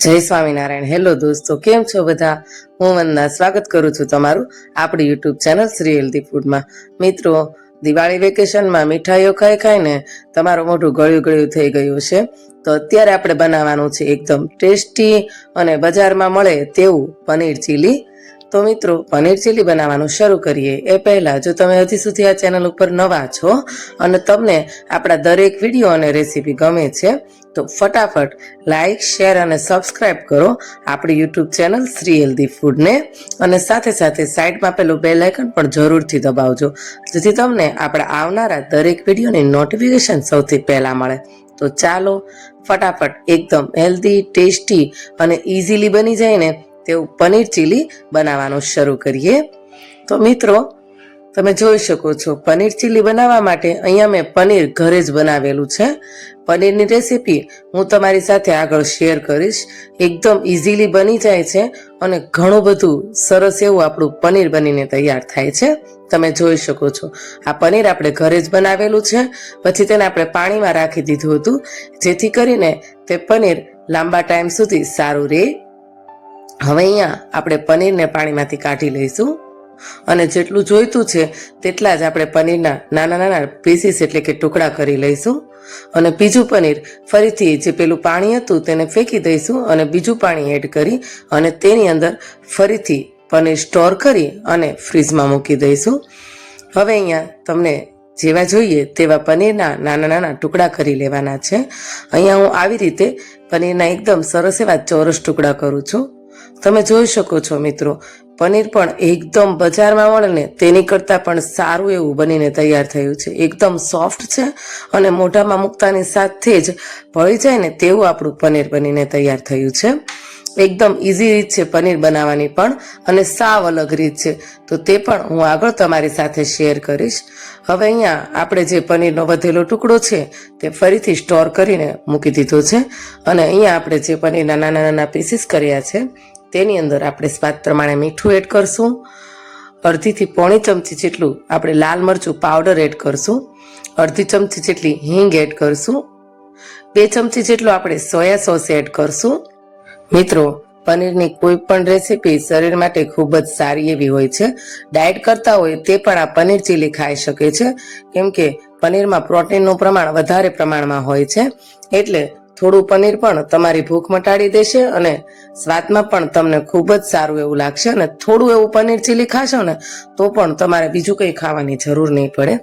જય સ્વામિનારાયણ. હેલો દોસ્તો, કેમ છો બધા? હું વંદના સ્વાગત કરું છું તમારું આપણી યુટ્યુબ ચેનલ શ્રી હેલ્ધી ફૂડમાં. મિત્રો, દિવાળી વેકેશનમાં મીઠાઈઓ ખાઈ ખાઈને તમારું મોઢું ગળ્યું ગળ્યું થઈ ગયું છે. તો અત્યારે આપણે બનાવવાનું છે એકદમ ટેસ્ટી અને બજારમાં મળે તેવું પનીર ચીલી તો મિત્રો, પનીર ચીલી બનાવવાનું શરૂ કરીએ. એ પહેલા જો તમે હજી સુધી આ ચેનલ ઉપર નવા છો અને તમને આપણા દરેક વીડિયો અને રેસીપી ગમે છે, તો ફટાફટ લાઇક શેર અને સબસ્ક્રાઇબ કરો આપણી યુટ્યુબ ચેનલ શ્રી હેલ્ધી ફૂડને અને સાથે સાથે સાઈડમાં પેલું બેલ આઇકન પણ જરૂરથી દબાવજો, જેથી તમને આપણા આવનારા દરેક વિડીયોની નોટિફિકેશન સૌથી પહેલાં મળે. તો ચાલો ફટાફટ એકદમ હેલ્ધી ટેસ્ટી અને ઇઝીલી બની જાય ને તેવું પનીર ચીલી બનાવવાનું શરૂ કરીએ. તો મિત્રો, તમે જોઈ શકો છો, પનીર ચીલી બનાવવા માટે અહીંયા મેં પનીર ઘરે જ બનાવેલું છે. પનીરની રેસીપી હું તમારી સાથે આગળ શેર કરીશ. એકદમ ઇઝીલી બની જાય છે અને ઘણું બધું સરસ એવું આપણું પનીર બનીને તૈયાર થાય છે. તમે જોઈ શકો છો, આ પનીર આપણે ઘરે જ બનાવેલું છે. પછી તેને આપણે પાણીમાં રાખી દીધું હતું, જેથી કરીને તે પનીર લાંબા ટાઈમ સુધી સારું રહે હવે અહીંયા આપણે પનીરને પાણીમાંથી કાઢી લઈશું. અને જેટલું જોઈતું છે તેટલા જ આપણે પનીરના નાના નાના પીસીસ એટલે કે ટુકડા કરી લઈશું. અને બીજું પનીર ફરીથી જે પેલું પાણી હતું તેને ફેંકી દઈશું અને બીજું પાણી એડ કરી અને તેની અંદર ફરીથી પનીર સ્ટોર કરી અને ફ્રીજમાં મૂકી દઈશું. હવે અહીંયા તમને જેવા જોઈએ તેવા પનીરના નાના નાના ટુકડા કરી લેવાના છે. અહીંયા હું આવી રીતે પનીરના એકદમ સરસ એવા ચોરસ ટુકડા કરું છું. તમે જોઈ શકો છો મિત્રો, પનીર પણ એકદમ બજારમાં મળે ને તેની કરતાં પણ સારું એવું બનીને તૈયાર થયું છે. એકદમ સોફ્ટ છે અને મોઢામાં મૂકતાની સાથે જ ભળી જાય ને તેવું આપણું પનીર બનીને તૈયાર થયું છે. એકદમ ઇઝી રીત છે પનીર બનાવવાની પણ અને સાવ અલગ રીત છે. તો તે પણ હું આગળ તમારી સાથે શેર કરીશ. હવે અહીંયા આપણે જે પનીરનો વધેલો ટુકડો છે તે ફરીથી સ્ટોર કરીને મૂકી દીધો છે. અને અહીંયા આપણે જે પનીરના નાના નાના પીસીસ કર્યા છે તેની અંદર આપણે સ્વાદ પ્રમાણે મીઠું એડ કરશું. અડધીથી પોણી ચમચી જેટલું આપણે લાલ મરચું પાવડર એડ કરશું. અડધી ચમચી જેટલી હિંગ એડ કરશું. બે ચમચી જેટલું આપણે સોયા સોસ એડ કરશું. મિત્રો, પનીરની કોઈ પણ રેસીપી શરીર માટે ખૂબ જ સારી એવી હોય છે. ડાયટ કરતા હોય તે પણ આ પનીર ચીલી ખાઈ શકે છે. કેમ કે પનીરમાં પ્રોટીનનું પ્રમાણ વધારે પ્રમાણમાં હોય છે. એટલે થોડું પનીર પણ તમારી ભૂખ મટાડી દેશે અને સ્વાદમાં પણ તમને ખૂબ જ સારું એવું લાગશે અને થોડું એવું પનીર ચીલી ખાશો ને, તો પણ તમારે બીજું કંઈ ખાવાની જરૂર નહીં પડે.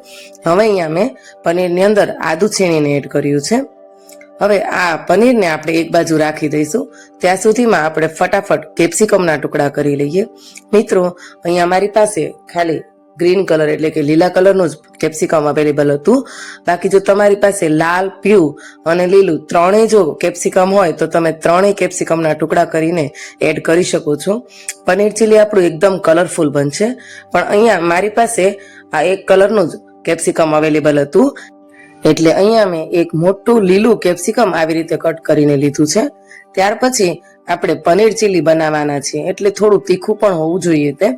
હવે અહીંયા મેં પનીરની અંદર આદુ છીણીને એડ કર્યું છે. હવે આ પનીરને આપણે એક બાજુ રાખી દઈશું. ત્યાં સુધીમાં આપણે ફટાફટ કેપ્સિકમના ટુકડા કરી લઈએ. મિત્રો, અહીંયા મારી પાસે ખાલી ગ્રીન કલર એટલે કે લીલા કલરનું જ કેપ્સિકમ અવેલેબલ હતું. બાકી જો તમારી પાસે લાલ પીળું અને લીલું ત્રણેય જો કેપ્સિકમ હોય, તો તમે ત્રણેય કેપ્સિકમના ટુકડા કરીને એડ કરી શકો છો. પનીર ચીલી આપણું એકદમ કલરફુલ બનશે. પણ અહીંયા મારી પાસે આ એક કલરનું જ કેપ્સિકમ અવેલેબલ હતું. એટલે અહીંયા મેં એક મોટું લીલું કેપ્સિકમ આવી રીતે કટ કરીને લીધું છે. ત્યાર પછી આપણે પનીર ચીલી બનાવવાના છીએ. એટલે થોડું તીખું પણ હોવું જોઈએ તે.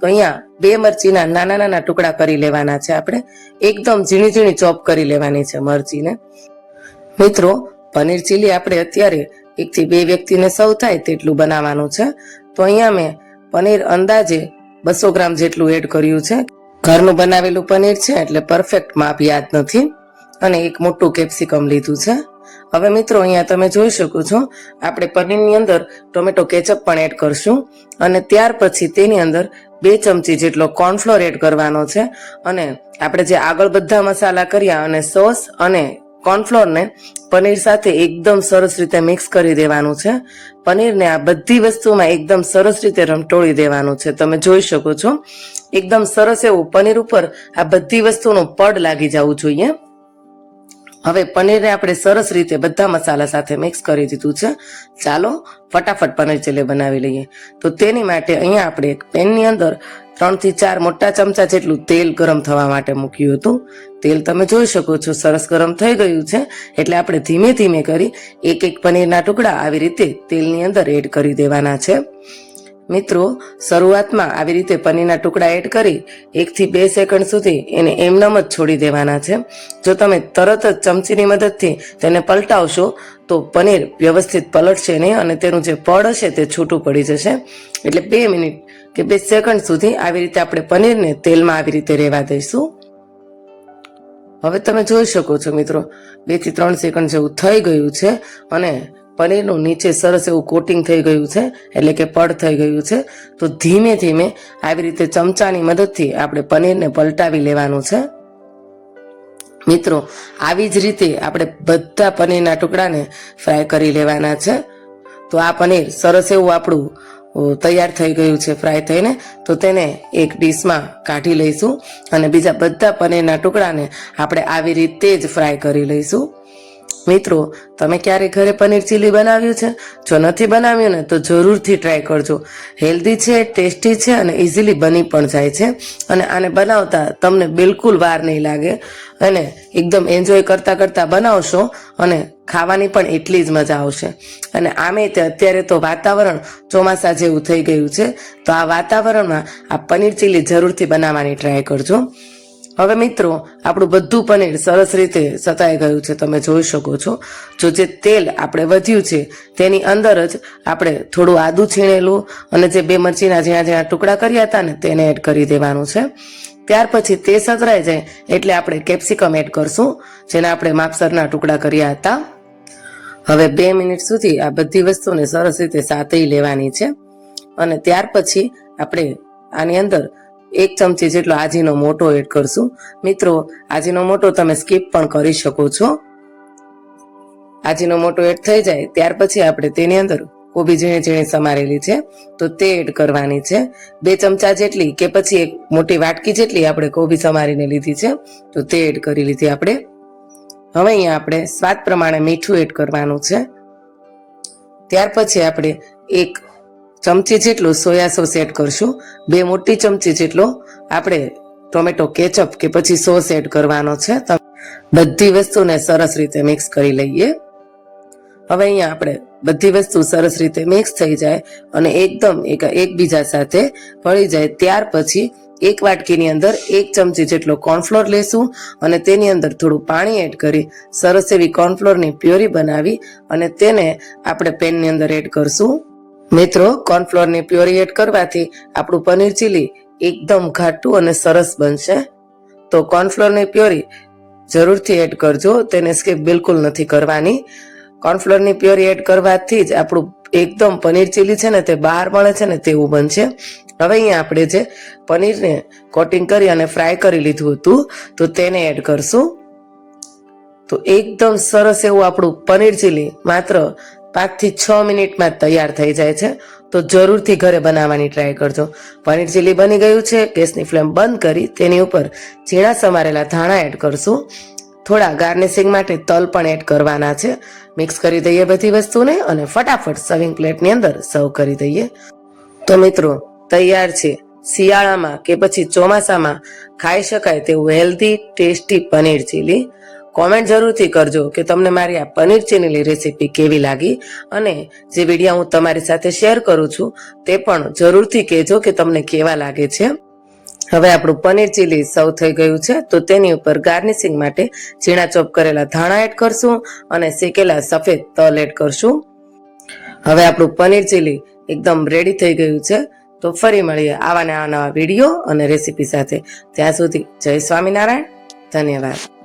તો અહીંયા બે મરચીના નાના નાના ટુકડા કરી લેવાના છે આપણે. એકદમ ઝીણી ઝીણી ચોપ કરી લેવાની છે મરચીને. મિત્રો, પનીર ચીલી આપણે અત્યારે એકથી બે વ્યક્તિને સૌ થાય તેટલું બનાવવાનું છે. તો અહીંયા મેં પનીર અંદાજે બસો ગ્રામ જેટલું એડ કર્યું છે. ઘરનું બનાવેલું પનીર છે એટલે પરફેક્ટ માપ યાદ નથી. અને એક મોટું કેપ્સિકમ લીધું છે. હવે મિત્રો, અહીંયા તમે જોઈ શકો છો, આપણે પનીરની અંદર ટોમેટો કેચઅપ પણ એડ કરશું. અને ત્યાર પછી તેની અંદર બે ચમચી જેટલો કોર્નફ્લોર એડ કરવાનો છે અને આપણે જે આગળ બધા મસાલા કર્યા અને સોસ અને કોર્નફ્લોરને પનીર સાથે એકદમ સરસ રીતે મિક્સ કરી દેવાનું છે. પનીરને આ બધી વસ્તુમાં એકદમ સરસ રીતે રમટોળી દેવાનું છે. તમે જોઈ શકો છો. એકદમ સરસ એવું પનીર ઉપર આ બધી વસ્તુનું પડ લાગી જવું જોઈએ. હવે પનીરને આપણે સરસ રીતે બધા મસાલા સાથે મિક્સ કરી દીધું છે. ચાલો ફટાફટ પનીર ચીલી બનાવી લઈએ. તો તેની માટે અહીંયા આપણે એક પેનની અંદર ત્રણથી ચાર મોટા ચમચા જેટલું તેલ ગરમ થવા માટે મૂક્યું હતું. તેલ તમે જોઈ શકો છો, સરસ ગરમ થઈ ગયું છે. એટલે આપણે ધીમે ધીમે કરી એક એક પનીરના ટુકડા આવી રીતે તેલની અંદર એડ કરી દેવાના છે. મિત્રો, શરૂઆતમાં આવી રીતે પનીરના ટુકડા એડ કરી એકથી બે સેકન્ડ સુધી એને એમનેમ જ છોડી દેવાના છે. જો તમે તરત જ ચમચીની મદદથી તેને પલટાવશો, તો પનીર વ્યવસ્થિત પલટશે નહીં અને તેનું જે પડ હશે તે છૂટું પડી જશે. એટલે બે મિનિટ કે બે સેકન્ડ સુધી આવી રીતે આપણે પનીરને તેલમાં આવી રીતે રહેવા દઈશું. હવે તમે જોઈ શકો છો મિત્રો બેથી ત્રણ સેકન્ડ જેવું થઈ ગયું છે અને પનીરનું નીચે સરસ એવું કોટિંગ થઈ ગયું છે, એટલે કે પડ થઈ ગયું છે. તો ધીમે ધીમે આવી રીતે ચમચાની મદદથી આપણે પનીરને પલટાવી લેવાનું છે. મિત્રો, આવી જ રીતે આપણે બધા પનીરના ટુકડાને ફ્રાય કરી લેવાના છે. તો આ પનીર સરસ એવું આપણું તૈયાર થઈ ગયું છે ફ્રાય થઈને. તો તેને એક ડીશમાં કાઢી લઈશું અને બીજા બધા પનીરના ટુકડાને આપણે આવી રીતે જ ફ્રાય કરી લઈશું. મિત્રો, તમે ક્યારે ઘરે પનીર ચીલી બનાવ્યું છે? જો નથી બનાવ્યું ને, તો જરૂરથી ટ્રાય કરજો. હેલ્ધી છે ટેસ્ટી છે અને ઇઝીલી બની પણ જાય છે. અને આને બનાવતા તમને બિલકુલ વાર નહીં લાગે. અને એકદમ એન્જોય કરતા કરતા બનાવશો અને ખાવાની પણ એટલી જ મજા આવશે. અને આમે તે અત્યારે તો વાતાવરણ ચોમાસા જેવું થઈ ગયું છે. તો આ વાતાવરણમાં આ પનીર ચીલી જરૂરથી બનાવવાની ટ્રાય કરજો. હવે મિત્રો, આપણું બધું પનીર સરસ રીતે સતાઈ ગયું છે, તમે જોઈ શકો છો. જો જે તેલ આપણે વધ્યું છે, તેની અંદર જ આપણે થોડું આદું છીણેલું અને જે બે મરચીના જ્યાં જ્યાં ટુકડા કર્યા હતા ને, તેને એડ કરી દેવાનું છે. ત્યાર પછી તે સતરાઈ જાય એટલે આપણે કેપ્સિકમ એડ કરશું, જેને આપણે માપસરના ટુકડા કર્યા હતા. હવે બે મિનિટ સુધી આ બધી વસ્તુને સરસ રીતે સાતઈ લેવાની છે. અને ત્યાર પછી આપણે આની અંદર એક ચમચી જેટલો આજીનો મોટો એડ કરશું. મિત્રો, આજીનો મોટો તમે સ્કીપ પણ કરી શકો છો. આજીનો મોટો એડ થઈ જાય, ત્યાર પછી આપણે તેની અંદર કોબી ઝીણી ઝીણી સમારેલી છે, તો તે એડ કરવાની છે. બે ચમચા જેટલી કે પછી એક મોટી વાટકી જેટલી આપણે કોબી સમારીને લીધી છે, તો તે એડ કરી લીધી આપણે. હવે અહીંયા આપણે સ્વાદ પ્રમાણે મીઠું એડ કરવાનું છે. ત્યાર પછી આપણે એક ચમચી જેટલું સોયા સોસ એડ કરશું. બે મોટી ચમચી જેટલો આપણે ટોમેટો કેચઅપ કે પછી સોસ એડ કરવાનો છે. બધી વસ્તુને સરસ રીતે મિક્સ કરી લઈએ. હવે અહીંયા આપણે બધી વસ્તુ સરસ રીતે મિક્સ થઈ જાય અને એકદમ એક એકબીજા સાથે ભળી જાય. ત્યાર પછી એક વાટકીની અંદર એક ચમચી જેટલો કોર્નફ્લોર લેશું અને તેની અંદર થોડું પાણી એડ કરી સરસ એવી કોર્નફ્લોરની પ્યોરી બનાવી અને તેને આપણે પેનની અંદર એડ કરશું. મિત્રો કોર્નફ્લોરની પ્યોરી એડ કરવાથી આપણું પનીર ચીલી એકદમ ઘાટું અને સરસ બનશે. તો કોર્નફ્લોરની પ્યોરી જરૂરથી એડ કરજો, તેને સ્કીપ બિલકુલ નથી કરવાની. કોર્નફ્લોરની પ્યોરી એડ કરવાથી જ આપણું એકદમ પનીર ચીલી છે ને તે બહાર મળે છે ને તેવું બનશે. હવે અહીંયા આપણે જે પનીરને કોટિંગ કરી અને ફ્રાય કરી લીધું હતું, તો તેને એડ કરશું. તો એકદમ સરસ એવું આપણું પનીર ચીલી માત્ર પાંચથી છ મિનિટમાં તૈયાર થઈ જાય છે. તો જરૂરથી ઘરે બનાવવાની ટ્રાય કરજો. પનીર ચીલી બની ગયું છે. ગેસની ફ્લેમ બંધ કરી તેની ઉપર ઝીણા સમારેલા ધાણા એડ કરશું. થોડા ગાર્નિશિંગ માટે તલ પણ એડ કરવાના છે. મિક્સ કરી દઈએ બધી વસ્તુને અને ફટાફટ સર્વિંગ પ્લેટની અંદર સર્વ કરી દઈએ. તો મિત્રો, તૈયાર છે. શિયાળામાં કે પછી ચોમાસામાં ખાઈ શકાય તેવું healthy tasty paneer chilli. Comment જરૂરથી કરજો કે તમને મારી આ પનીર ચીલીની રેસીપી કેવી લાગી અને જે વીડિયો હું તમારી સાથે શેર કરું છું તે પણ જરૂરથી કહેજો કે તમને કેવા લાગે છે. હવે આપણું પનીર ચીલી સર્વ થઈ ગયું છે, તો તેની ઉપર ગાર્નિશિંગ માટે ઝીણા ચોપ કરેલા ધાણા એડ કરશું અને શેકેલા સફેદ તલ એડ કરશું. હવે આપણું પનીર ચીલી એકદમ રેડી થઈ ગયું છે, તો ફરી મળીએ આવા ને આવા નવા વીડિયો અને રેસીપી સાથે. ત્યાં સુધી જય સ્વામિનારાયણ, ધન્યવાદ.